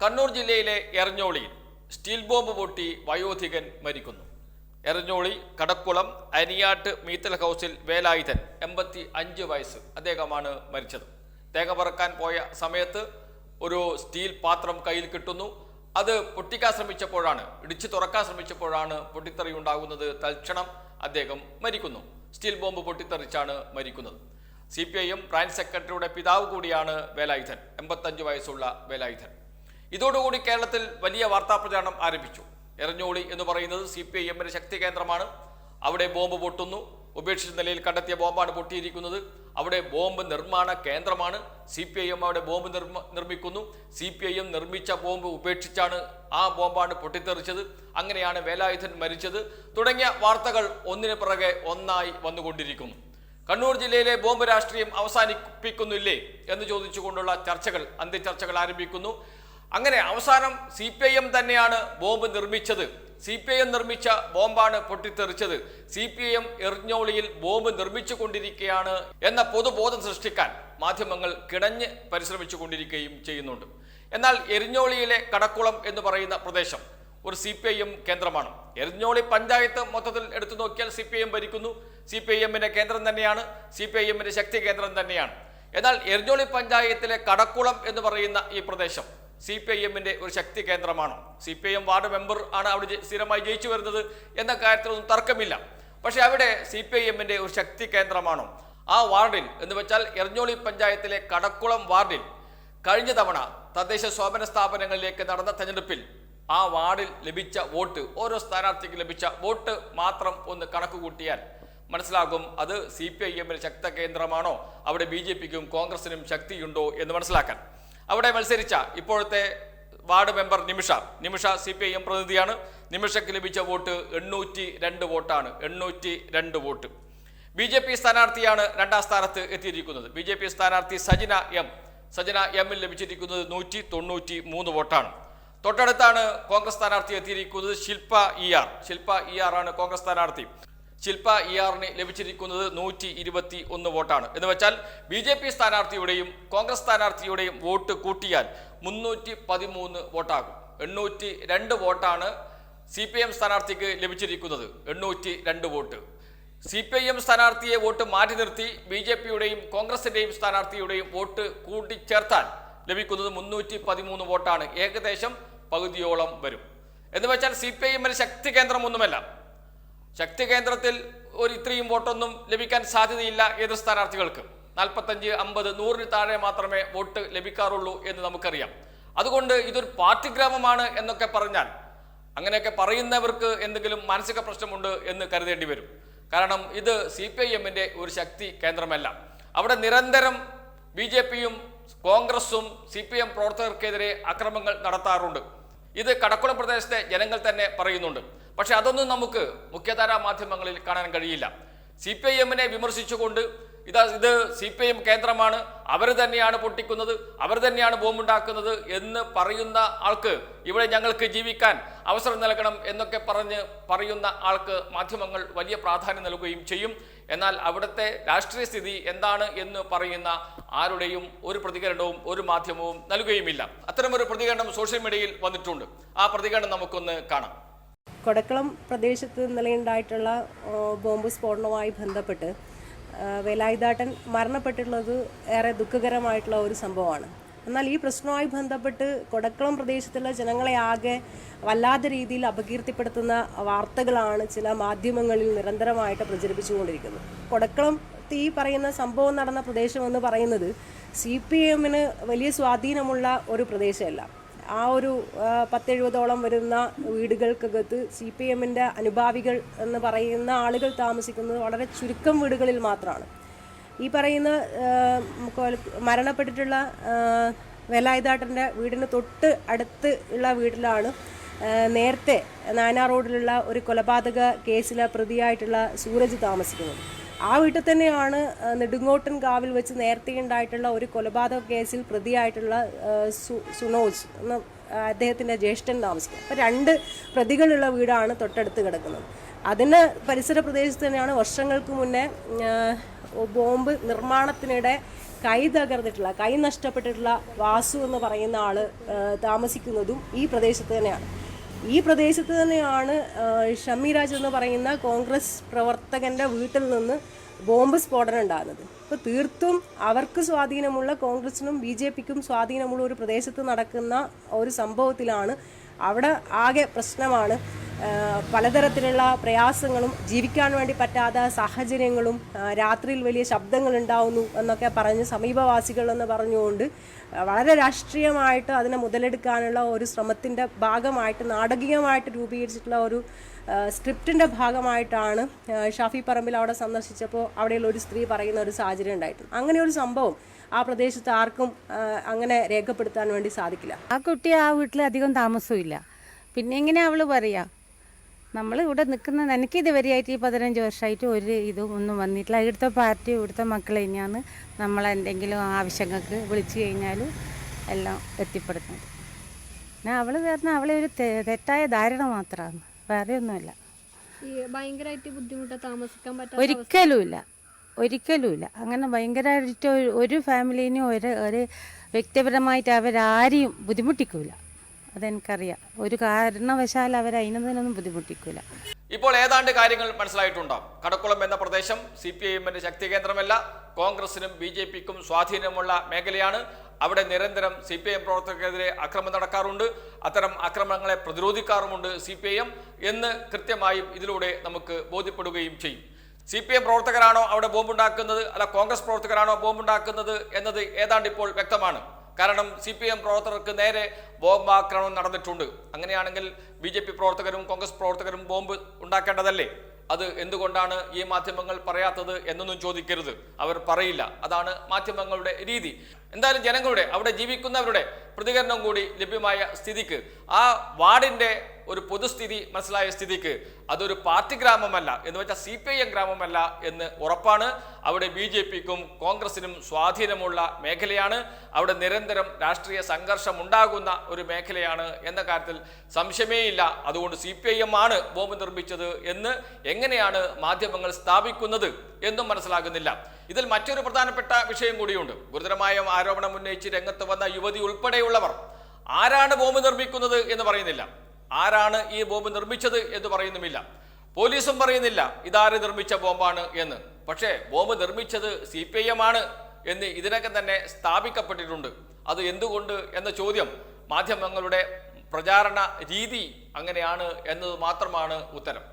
കണ്ണൂർ ജില്ലയിലെ എറഞ്ഞോളിയിൽ steel bomb പൊട്ടി വയോധികൻ മരിക്കുന്നു. എറഞ്ഞോളി കടക്കുളം അനിയാട്ട് മീത്തൽ ഹൗസിൽ വേലായുധൻ എൺപത്തി അഞ്ച് വയസ്സ്. അദ്ദേഹമാണ് മരിച്ചത്. തേങ്ങ പറക്കാൻ പോയ സമയത്ത് ഒരു സ്റ്റീൽ പാത്രം കയ്യിൽ കിട്ടുന്നു. അത് പൊട്ടിക്കാൻ ശ്രമിച്ചപ്പോഴാണ് ഇടിച്ചു തുറക്കാൻ ശ്രമിച്ചപ്പോഴാണ് പൊട്ടിത്തെറി ഉണ്ടാകുന്നത് തൽക്ഷണം അദ്ദേഹം മരിക്കുന്നു. സ്റ്റീൽ ബോംബ് പൊട്ടിത്തെറിച്ചാണ് മരിക്കുന്നത്. C P I M branch സെക്രട്ടറിയുടെ പിതാവ് കൂടിയാണ് വേലായുധൻ എൺപത്തഞ്ച് വയസ്സുള്ള വേലായുധൻ. ഇതോടുകൂടി കേരളത്തിൽ വലിയ വാർത്താ പ്രചാരണം ആരംഭിച്ചു. എറഞ്ഞോളി എന്ന് പറയുന്നത് സി പി ഐ എമ്മിന്റെ ശക്തി കേന്ദ്രമാണ്. അവിടെ ബോംബ് പൊട്ടുന്നു. ഉപേക്ഷിച്ച നിലയിൽ കണ്ടെത്തിയ ബോംബാണ് പൊട്ടിയിരിക്കുന്നത്. അവിടെ ബോംബ് നിർമ്മാണ കേന്ദ്രമാണ്. സി പി ഐ എം അവിടെ ബോംബ് നിർമ്മ നിർമ്മിക്കുന്നു. സി പി ഐ എം നിർമ്മിച്ച ബോംബ് ഉപേക്ഷിച്ചാണ് ആ ബോംബാണ് പൊട്ടിത്തെറിച്ചത്. അങ്ങനെയാണ് വേലായുധൻ മരിച്ചത്. തുടങ്ങിയ വാർത്തകൾ ഒന്നിന് പിറകെ ഒന്നായി വന്നുകൊണ്ടിരിക്കുന്നു കണ്ണൂർ ജില്ലയിലെ ബോംബ് രാഷ്ട്രീയം അവസാനിപ്പിക്കുന്നില്ലേ എന്ന് ചോദിച്ചുകൊണ്ടുള്ള ചർച്ചകൾ അന്ത്യചർച്ചകൾ ആരംഭിക്കുന്നു. അങ്ങനെ അവസാനം സി പി ഐ എം തന്നെയാണ് ബോംബ് നിർമ്മിച്ചത്. സി പി ഐ എം നിർമ്മിച്ച ബോംബാണ് പൊട്ടിത്തെറിച്ചത്. സി പി ഐ എം എറിഞ്ഞോളിയിൽ ബോംബ് നിർമ്മിച്ചു കൊണ്ടിരിക്കുകയാണ് എന്ന പൊതുബോധം സൃഷ്ടിക്കാൻ മാധ്യമങ്ങൾ കിടഞ്ഞ് പരിശ്രമിച്ചു കൊണ്ടിരിക്കുകയും ചെയ്യുന്നുണ്ട്. എന്നാൽ എരിഞ്ഞോളിയിലെ കടക്കുളം എന്ന് പറയുന്ന പ്രദേശം ഒരു സി പി ഐ എം കേന്ദ്രമാണ്. എരിഞ്ഞോളി പഞ്ചായത്ത് മൊത്തത്തിൽ എടുത്തു നോക്കിയാൽ സി പി ഐ എം ഭരിക്കുന്നു. സി പി ഐ എമ്മിന്റെ കേന്ദ്രം തന്നെയാണ്. സി പി ഐ എമ്മിന്റെ ശക്തി കേന്ദ്രം തന്നെയാണ്. എന്നാൽ എരിഞ്ഞോളി പഞ്ചായത്തിലെ കടക്കുളം എന്ന് പറയുന്ന ഈ പ്രദേശം സി പി ഐ എമ്മിന്റെ ഒരു ശക്തി കേന്ദ്രമാണോ. C P I M ward member ആണ് അവിടെ സ്ഥിരമായി ജയിച്ചു വരുന്നത് എന്ന കാര്യത്തിലൊന്നും തർക്കമില്ല. പക്ഷെ അവിടെ സി പി ഐ എമ്മിന്റെ ഒരു ശക്തി കേന്ദ്രമാണോ. ആ വാർഡിൽ എന്ന് വെച്ചാൽ എറഞ്ഞോളി പഞ്ചായത്തിലെ കടക്കുളം വാർഡിൽ കഴിഞ്ഞ തവണ തദ്ദേശ സ്വയംഭരണ സ്ഥാപനങ്ങളിലേക്ക് നടന്ന തെരഞ്ഞെടുപ്പിൽ ആ വാർഡിൽ ലഭിച്ച വോട്ട് ഓരോ സ്ഥാനാർത്ഥിക്ക് ലഭിച്ച വോട്ട് മാത്രം ഒന്ന് കണക്ക് കൂട്ടിയാൽ മനസ്സിലാകും അത് സി പി ഐ എമ്മിന് ശക്ത കേന്ദ്രമാണോ അവിടെ ബി ജെ പിക്കും കോൺഗ്രസിനും ശക്തിയുണ്ടോ എന്ന് മനസ്സിലാക്കാൻ. അവിടെ മത്സരിച്ച ഇപ്പോഴത്തെ ward member Nimisha. Nimisha C P I M പ്രതിനിധിയാണ്. നിമിഷയ്ക്ക് ലഭിച്ച വോട്ട് എണ്ണൂറ്റി രണ്ട് വോട്ടാണ്. എണ്ണൂറ്റി രണ്ട് വോട്ട്. ബി ജെ പി സ്ഥാനാർത്ഥിയാണ് രണ്ടാം സ്ഥാനത്ത് എത്തിയിരിക്കുന്നത്. ബി ജെ പി സ്ഥാനാർത്ഥി സജിന എം. സജിന എമ്മിൽ ലഭിച്ചിരിക്കുന്നത് നൂറ്റി തൊണ്ണൂറ്റി മൂന്ന് വോട്ടാണ്. തൊട്ടടുത്താണ് കോൺഗ്രസ് സ്ഥാനാർത്ഥി എത്തിയിരിക്കുന്നത് Shilpa E R. Shilpa E R ആണ് കോൺഗ്രസ് സ്ഥാനാർത്ഥി. ശില്പ ഇ ആറിന് ലഭിച്ചിരിക്കുന്നത് നൂറ്റി ഇരുപത്തി ഒന്ന് വോട്ടാണ്. എന്ന് വെച്ചാൽ ബി ജെ പി സ്ഥാനാർത്ഥിയുടെയും കോൺഗ്രസ് സ്ഥാനാർത്ഥിയുടെയും വോട്ട് കൂട്ടിയാൽ മുന്നൂറ്റി പതിമൂന്ന് വോട്ടാകും. എണ്ണൂറ്റി രണ്ട് വോട്ടാണ് സി പി എം സ്ഥാനാർത്ഥിക്ക് ലഭിച്ചിരിക്കുന്നത്. എണ്ണൂറ്റി രണ്ട് vote. C P I M സ്ഥാനാർത്ഥിയെ വോട്ട് മാറ്റി നിർത്തി ബി ജെ പിയുടെയും കോൺഗ്രസിന്റെയും സ്ഥാനാർത്ഥിയുടെയും വോട്ട് കൂട്ടിച്ചേർത്താൽ ലഭിക്കുന്നത് മുന്നൂറ്റി പതിമൂന്ന് വോട്ടാണ്. ഏകദേശം പകുതിയോളം വരും. എന്ന് വെച്ചാൽ സി പി ഐ എമ്മിന് ശക്തി കേന്ദ്രമൊന്നുമല്ല. ശക്തി കേന്ദ്രത്തിൽ ഒരു ഇത്രയും വോട്ടൊന്നും ലഭിക്കാൻ സാധ്യതയില്ല എതിർ സ്ഥാനാർത്ഥികൾക്ക്. നാൽപ്പത്തഞ്ച് അമ്പത് നൂറിന് താഴെ മാത്രമേ വോട്ട് ലഭിക്കാറുള്ളൂ എന്ന് നമുക്കറിയാം. അതുകൊണ്ട് ഇതൊരു പാർട്ടി ഗ്രാമമാണ് എന്നൊക്കെ പറഞ്ഞാൽ അങ്ങനെയൊക്കെ പറയുന്നവർക്ക് എന്തെങ്കിലും മാനസിക പ്രശ്നമുണ്ട് എന്ന് കരുതേണ്ടി വരും. കാരണം ഇത് സി പി ഐ എമ്മിന്റെ ഒരു ശക്തി കേന്ദ്രമല്ല. അവിടെ നിരന്തരം ബി ജെ പിയും കോൺഗ്രസും സി പി എം പ്രവർത്തകർക്കെതിരെ അക്രമങ്ങൾ നടത്താറുണ്ട്. ഇത് കടക്കുളം പ്രദേശത്തെ ജനങ്ങൾ തന്നെ പറയുന്നുണ്ട്. പക്ഷെ അതൊന്നും നമുക്ക് മുഖ്യധാരാ മാധ്യമങ്ങളിൽ കാണാൻ കഴിയില്ല. സി പി ഐ എമ്മിനെ വിമർശിച്ചുകൊണ്ട് ഇതാ ഇത് സി പി ഐ എം കേന്ദ്രമാണ് അവർ തന്നെയാണ് പൊട്ടിക്കുന്നത് അവർ തന്നെയാണ് ബോംബുണ്ടാക്കുന്നത് എന്ന് പറയുന്ന ആൾക്ക് ഇവിടെ ഞങ്ങൾക്ക് ജീവിക്കാൻ അവസരം നൽകണം എന്നൊക്കെ പറഞ്ഞ് പറയുന്ന ആൾക്ക് മാധ്യമങ്ങൾ വലിയ പ്രാധാന്യം നൽകുകയും ചെയ്യും. എന്നാൽ അവിടുത്തെ രാഷ്ട്രീയ സ്ഥിതി എന്താണ് എന്ന് പറയുന്ന ആരുടെയും ഒരു പ്രതികരണവും ഒരു മാധ്യമവും നൽകുകയുമില്ല. അത്തരമൊരു പ്രതികരണം സോഷ്യൽ മീഡിയയിൽ വന്നിട്ടുണ്ട്. ആ പ്രതികരണം നമുക്കൊന്ന് കാണാം. കൊടക്കളം പ്രദേശത്ത് ഇന്നലെ ഉണ്ടായിട്ടുള്ള ബോംബ് സ്ഫോടനവുമായി ബന്ധപ്പെട്ട് വേലായുധാട്ടൻ മരണപ്പെട്ടിട്ടുള്ളത് ഏറെ ദുഃഖകരമായിട്ടുള്ള ഒരു സംഭവമാണ്. എന്നാൽ ഈ പ്രശ്നവുമായി ബന്ധപ്പെട്ട് കൊടക്കളം പ്രദേശത്തുള്ള ജനങ്ങളെ ആകെ വല്ലാത്ത രീതിയിൽ അപകീർത്തിപ്പെടുത്തുന്ന വാർത്തകളാണ് ചില മാധ്യമങ്ങളിൽ നിരന്തരമായിട്ട് പ്രചരിപ്പിച്ചുകൊണ്ടിരിക്കുന്നത്. കൊടക്കളം ഈ പറയുന്ന സംഭവം നടന്ന പ്രദേശമെന്ന് പറയുന്നത് സി പി എമ്മിന് വലിയ സ്വാധീനമുള്ള ഒരു പ്രദേശമല്ല. ആ ഒരു പത്തെഴുപതോളം വരുന്ന വീടുകൾക്കകത്ത് സി പി എമ്മിന്റെ അനുഭാവികൾ എന്ന് പറയുന്ന ആളുകൾ താമസിക്കുന്നത് വളരെ ചുരുക്കം വീടുകളിൽ മാത്രമാണ്. ഈ പറയുന്ന മരണപ്പെട്ടിട്ടുള്ള വേലായുധാട്ടന്റെ വീടിന് തൊട്ട് അടുത്ത് ഉള്ള വീട്ടിലാണ് നേരത്തെ നാനാ റോഡിലുള്ള ഒരു കൊലപാതക കേസിലെ പ്രതിയായിട്ടുള്ള സൂരജ് താമസിക്കുന്നത്. ആ വീട്ടിൽ തന്നെയാണ് നെടുങ്ങോട്ടൻ കാവിൽ വെച്ച് നേരത്തെ ഉണ്ടായിട്ടുള്ള ഒരു കൊലപാതക കേസിൽ പ്രതിയായിട്ടുള്ള സുനോജ് എന്ന അദ്ദേഹത്തിന്റെ ജ്യേഷ്ഠൻ താമസിക്കുന്നത്. അപ്പോൾ രണ്ട് പ്രതികളുള്ള വീടാണ് തൊട്ടടുത്ത് കിടക്കുന്നത്. അതിന് പരിസര പ്രദേശത്ത് തന്നെയാണ് വർഷങ്ങൾക്ക് മുന്നേ ബോംബ് നിർമ്മാണത്തിനിടെ കൈ തകർന്നിട്ടുള്ള കൈ നഷ്ടപ്പെട്ടിട്ടുള്ള വാസു എന്ന് പറയുന്ന ആൾ താമസിക്കുന്നതും ഈ പ്രദേശത്ത് തന്നെയാണ്. ഈ പ്രദേശത്ത് തന്നെയാണ് ആ, ഷമ്മിരാജ് എന്ന് പറയുന്ന കോൺഗ്രസ് പ്രവർത്തകന്റെ വീട്ടിൽ നിന്ന് ബോംബ് സ്ഫോടനം ഉണ്ടാകുന്നത്. അപ്പോൾ തീർത്തും അവർക്ക് സ്വാധീനമുള്ള കോൺഗ്രസിനും ബി ജെ പിക്കും സ്വാധീനമുള്ള ഒരു പ്രദേശത്ത് നടക്കുന്ന ഒരു സംഭവത്തിലാണ് അവിടെ ആകെ പ്രശ്നമാണ്. പലതരത്തിലുള്ള പ്രയാസങ്ങളും ജീവിക്കാൻ വേണ്ടി പറ്റാത്ത സാഹചര്യങ്ങളും രാത്രിയിൽ വലിയ ശബ്ദങ്ങൾ ഉണ്ടാവുന്നു എന്നൊക്കെ പറഞ്ഞ് സമീപവാസികൾ എന്ന് പറഞ്ഞുകൊണ്ട് വളരെ രാഷ്ട്രീയമായിട്ട് അതിനെ മുതലെടുക്കാനുള്ള ഒരു ശ്രമത്തിന്റെ ഭാഗമായിട്ട് നാടകീയമായിട്ട് രൂപീകരിച്ചിട്ടുള്ള ഒരു സ്ക്രിപ്റ്റിന്റെ ഭാഗമായിട്ടാണ് ഷാഫി പറമ്പിൽ അവിടെ സന്ദർശിച്ചപ്പോൾ അവിടെയുള്ള ഒരു സ്ത്രീ പറയുന്ന ഒരു സാഹചര്യം ഉണ്ടായിട്ടുണ്ട്. അങ്ങനെ ഒരു സംഭവം ആ പ്രദേശത്ത് ആർക്കും അങ്ങനെ രേഖപ്പെടുത്താൻ വേണ്ടി സാധിക്കില്ല. ആ കുട്ടി ആ വീട്ടിൽ അധികം താമസമില്ല പിന്നെ എങ്ങനെ അവൾ പറയാ? നമ്മൾ ഇവിടെ നിൽക്കുന്ന എനിക്ക് ഇതുവരെയായിട്ട് ഈ പതിനഞ്ച് വർഷമായിട്ട് ഒരു ഇതും ഒന്നും വന്നിട്ടില്ല. ഇവിടുത്തെ പാർട്ടി ഇവിടുത്തെ മക്കൾ തന്നെയാണ് നമ്മളെന്തെങ്കിലും ആവശ്യങ്ങൾക്ക് വിളിച്ചു കഴിഞ്ഞാൽ എല്ലാം എത്തിപ്പെടുന്നത് പിന്നെ അവൾ പറഞ്ഞാൽ അവളെ ഒരു തെറ്റായ ധാരണ മാത്രമാണ്. വേറെ ഒന്നുമില്ല. ഭയങ്കരമായിട്ട് ബുദ്ധിമുട്ട് താമസിക്കാൻ പറ്റാത്ത ഒരിക്കലുമില്ല. ഒരിക്കലുമില്ല. അങ്ങനെ ഭയങ്കരമായിട്ട് ഒരു- ഒരു ഫാമിലീനെയും ഒരു ഒരു വ്യക്തിപരമായിട്ട് അവരാരെയും ബുദ്ധിമുട്ടിക്കൂല. അതെനിക്കറിയാം. ഒരു കാരണവശാൽ അവർ അതിനൊന്നും ബുദ്ധിമുട്ടിക്കില്ല ഇപ്പോൾ ഏതാണ്ട് കാര്യങ്ങൾ മനസ്സിലായിട്ടുണ്ടാവും. കടക്കുളം എന്ന പ്രദേശം സി പി ഐ എമ്മിന്റെ ശക്തി കേന്ദ്രമല്ല കോൺഗ്രസിനും ബി ജെ പിക്കും സ്വാധീനമുള്ള മേഖലയാണ്. അവിടെ നിരന്തരം സി പി ഐ എം പ്രവർത്തകർക്കെതിരെ അക്രമം നടക്കാറുണ്ട്. അത്തരം അക്രമങ്ങളെ പ്രതിരോധിക്കാറുമുണ്ട് സി പി ഐ എം എന്ന് കൃത്യമായും ഇതിലൂടെ നമുക്ക് ബോധ്യപ്പെടുകയും ചെയ്യും. സി പി എം പ്രവർത്തകരാണോ അവിടെ ബോംബുണ്ടാക്കുന്നത് അല്ല കോൺഗ്രസ് പ്രവർത്തകരാണോ ബോംബുണ്ടാക്കുന്നത് എന്നത് ഏതാണ്ട് ഇപ്പോൾ വ്യക്തമാണ്. കാരണം സി പി എം പ്രവർത്തകർക്ക് നേരെ ബോംബ് ആക്രമണം നടന്നിട്ടുണ്ട്. അങ്ങനെയാണെങ്കിൽ ബി ജെ പി പ്രവർത്തകരും കോൺഗ്രസ് പ്രവർത്തകരും ബോംബ് ഉണ്ടാക്കേണ്ടതല്ലേ? അത് എന്തുകൊണ്ടാണ് ഈ മാധ്യമങ്ങൾ പറയാത്തത് എന്നൊന്നും ചോദിക്കരുത്. അവർ പറയില്ല. അതാണ് മാധ്യമങ്ങളുടെ രീതി. എന്തായാലും ജനങ്ങളുടെ അവിടെ ജീവിക്കുന്നവരുടെ പ്രതികരണം കൂടി ലഭ്യമായ സ്ഥിതിക്ക് ആ വാർഡിന്റെ ഒരു പൊതുസ്ഥിതി മനസ്സിലായ സ്ഥിതിക്ക് അതൊരു പാർട്ടി ഗ്രാമമല്ല എന്ന് വെച്ചാൽ സി പി ഐ എം ഗ്രാമമല്ല എന്ന് ഉറപ്പാണ്. അവിടെ ബി ജെ പിക്കും കോൺഗ്രസിനും സ്വാധീനമുള്ള മേഖലയാണ്. അവിടെ നിരന്തരം രാഷ്ട്രീയ സംഘർഷം ഉണ്ടാകുന്ന ഒരു മേഖലയാണ് എന്ന കാര്യത്തിൽ സംശയമേയില്ല. അതുകൊണ്ട് സി പി ഐ എം ആണ് ബോംബ് നിർമ്മിച്ചത് എന്ന് എങ്ങനെയാണ് മാധ്യമങ്ങൾ സ്ഥാപിക്കുന്നത് എന്നും മനസ്സിലാകുന്നില്ല. ഇതിൽ മറ്റൊരു പ്രധാനപ്പെട്ട വിഷയം കൂടിയുണ്ട്. ഗുരുതരമായ ആരോപണം ഉന്നയിച്ച് രംഗത്ത് വന്ന യുവതി ഉൾപ്പെടെയുള്ളവർ ആരാണ് ബോംബ് നിർമ്മിക്കുന്നത് എന്ന് പറയുന്നില്ല. ആരാണ് ഈ ബോംബ് നിർമ്മിച്ചത് എന്ന് പറയുന്നുമില്ല. പോലീസും പറയുന്നില്ല ഇതാര് നിർമ്മിച്ച ബോംബാണ് എന്ന്. പക്ഷേ ബോംബ് നിർമ്മിച്ചത് സി പി ഐ എം ആണ് എന്ന് ഇതിനൊക്കെ തന്നെ സ്ഥാപിക്കപ്പെട്ടിട്ടുണ്ട്. അത് എന്തുകൊണ്ട് എന്ന ചോദ്യം മാധ്യമങ്ങളുടെ പ്രചാരണ രീതി അങ്ങനെയാണ് എന്നത് മാത്രമാണ് ഉത്തരം.